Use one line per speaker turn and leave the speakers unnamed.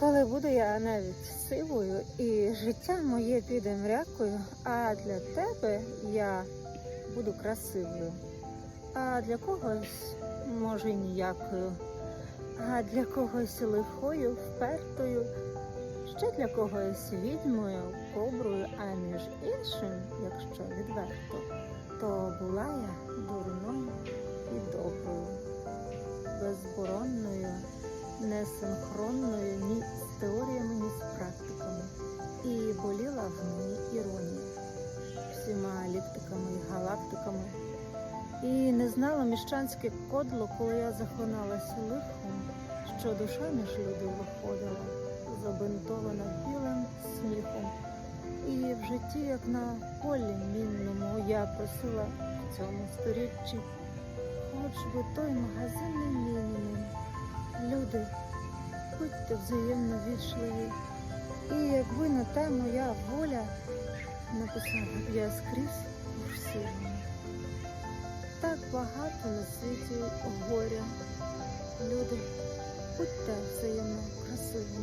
Коли буду я навіть сивою і життя моє піде мрякою, а для тебе я буду красивою, а для когось, може, ніякою, а для когось лихою, впертою, ще для когось відьмою, коброю, а між іншим, якщо відверто, то була я дурною і доброю, безборонною несинхронною ні І боліла в мені іронія всіма ліктиками і галактиками. І не знала міщанське кодло, коли я захлиналася лихом, що душа між людей виходила, забинтована білим сміхом. І в житті, як на полі мінному, я просила в цьому сторіччі, хоч би той магазинний мінімум. Люди, будьте взаємно вічливі. І якби на те моя воля, написала я скрізь у сильно. Так багато на світі горя. Люди, будьте взаємно красивими.